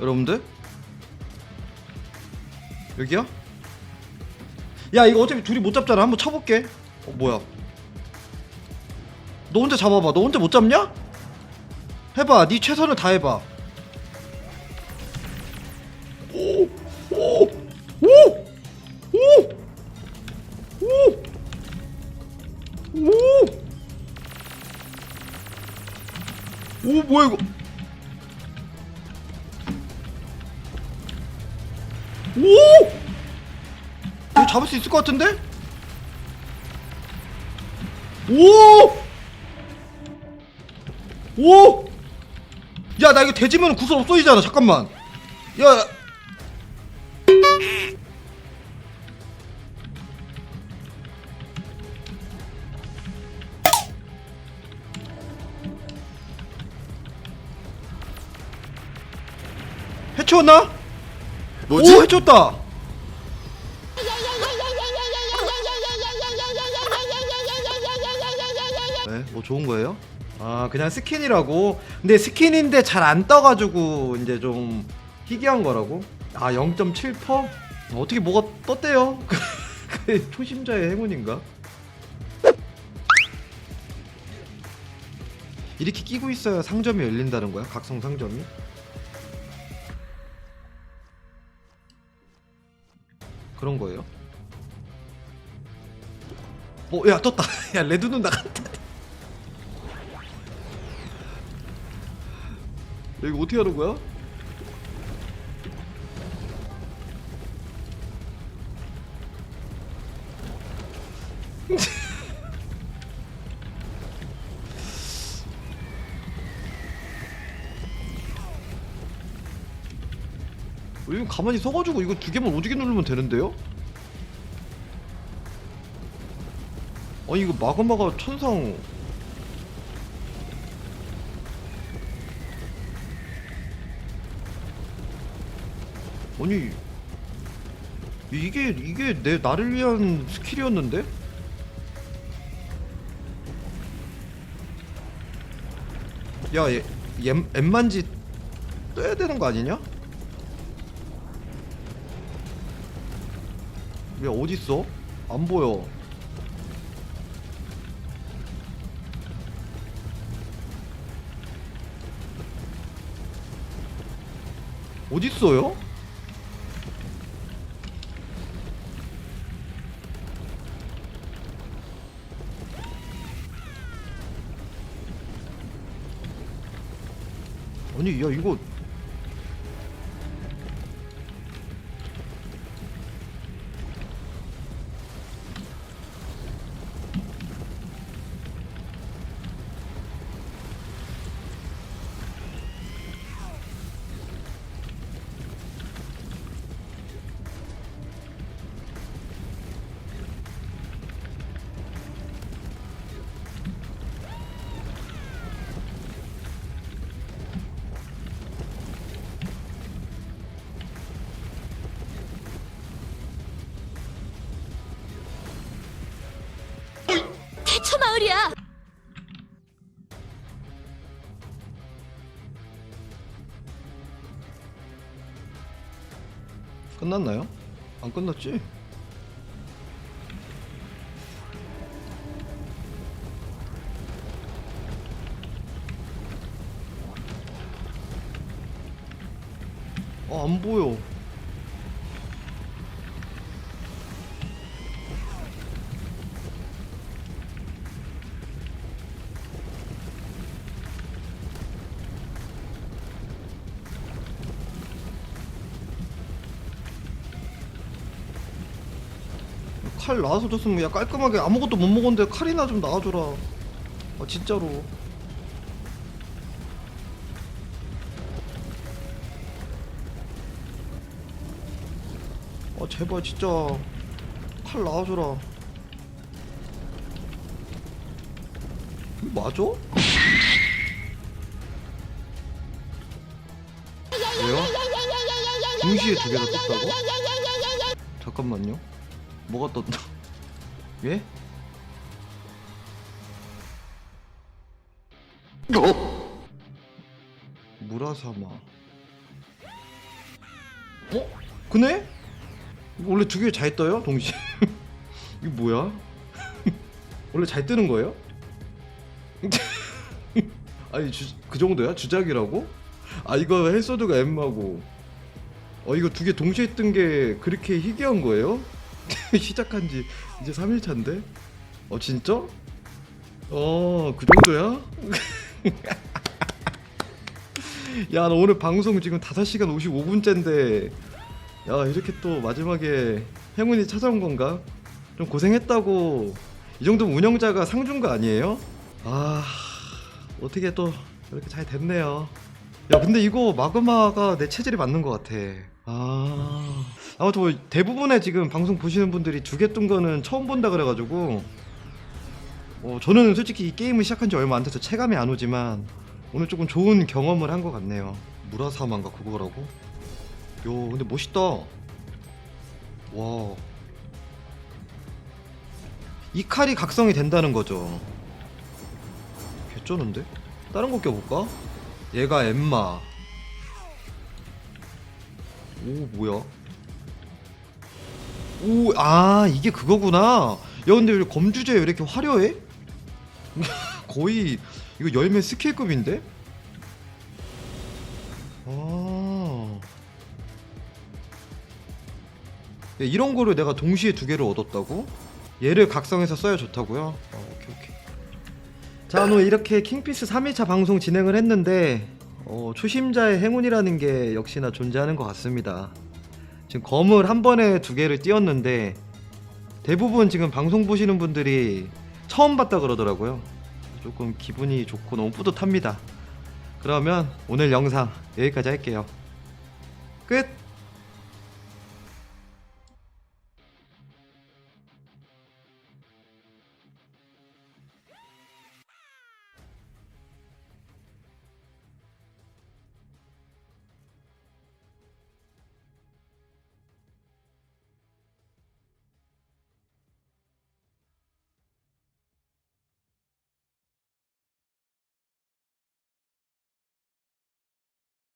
여러분들? 여기요? 야 이거 어차피 둘이 못 잡잖아 한번 쳐볼게 어 뭐야 너 혼자 잡아봐 너 혼자 못 잡냐? 해봐 네 최선을 다해봐 오! 오! 오! 오! 오! 오! 오 뭐야 이거 오! 이거 잡을 수 있을 것 같은데? 오! 오! 야 나 이거 대지면 구슬 없어지잖아 잠깐만 야 해치웠나? 뭐지? 오 해쳤다 네, 뭐 좋은 거예요? 아 그냥 스킨이라고 근데 스킨인데 잘 안 떠가지고 이제 좀 희귀한 거라고? 아 0.7%? 어떻게 뭐가 떴대요? 그 초심자의 행운인가? 이렇게 끼고 있어야 상점이 열린다는 거야? 각성 상점이? 그런 거예요? 어, 야 떴다. 야 레드 눈 나갔다. 야, 이거 어떻게 하는 거야? 이거 가만히 서가지고 이거 두 개만 오지게 누르면 되는데요? 아니 이거 마가마가 천상 아니 이게 이게 내 나를 위한 스킬이었는데? 야, 얘, 얘 엠만지 떠야 되는 거 아니냐? 야 어딨어? 안 보여. 어딨어요? 아니 야 이거 마을이야. 끝났나요? 안 끝났지? 어, 안 보여. 칼 나와서 줬으면 야 깔끔하게 아무것도 못 먹었는데 칼이나 좀 나와줘라. 아 진짜로. 아 제발 진짜 칼 나와줘라 맞아? 왜요? 동시에 두 개가 떴다고? 잠깐만요 뭐가 떴다 예? 무라사마 어? 그네? 원래 두 개 잘 떠요? 동시에 이게 뭐야? 원래 잘 뜨는 거예요? 아니 주, 그 정도야? 주작이라고? 아 이거 헬소드가 엠마고 어 이거 두 개 동시에 뜬 게 그렇게 희귀한 거예요? 시작한 지 이제 3일 차인데? 어 진짜? 어 그 정도야? 야 나 오늘 방송 지금 5시간 55분째인데 야 이렇게 또 마지막에 행운이 찾아온 건가? 좀 고생했다고 이 정도면 운영자가 상 준 거 아니에요? 아 어떻게 또 이렇게 잘 됐네요 야 근데 이거 마그마가 내 체질이 맞는 것 같아 아 아무튼 뭐 대부분의 지금 방송 보시는 분들이 두개뜬 거는 처음 본다 그래가지고 어, 저는 솔직히 이 게임을 시작한 지 얼마 안 돼서 체감이 안 오지만 오늘 조금 좋은 경험을 한 것 같네요 무라사마인가 그거라고? 요 근데 멋있다 와. 이 칼이 각성이 된다는 거죠. 개쩌는데? 다른 거 껴볼까? 얘가 엠마. 오, 뭐야? 오, 아, 이게 그거구나. 야, 근데 왜 검주제 왜 이렇게 화려해? 거의, 이거 열매 스킬급인데? 아. 야, 이런 거를 내가 동시에 두 개를 얻었다고? 얘를 각성해서 써야 좋다고요? 어, 오케이 오케이. 자 오늘 이렇게 킹피스 3일차 방송 진행을 했는데 어, 초심자의 행운이라는 게 역시나 존재하는 것 같습니다. 지금 검을 한 번에 두 개를 띄웠는데 대부분 지금 방송 보시는 분들이 처음 봤다 그러더라고요. 조금 기분이 좋고 너무 뿌듯합니다. 그러면 오늘 영상 여기까지 할게요. 끝!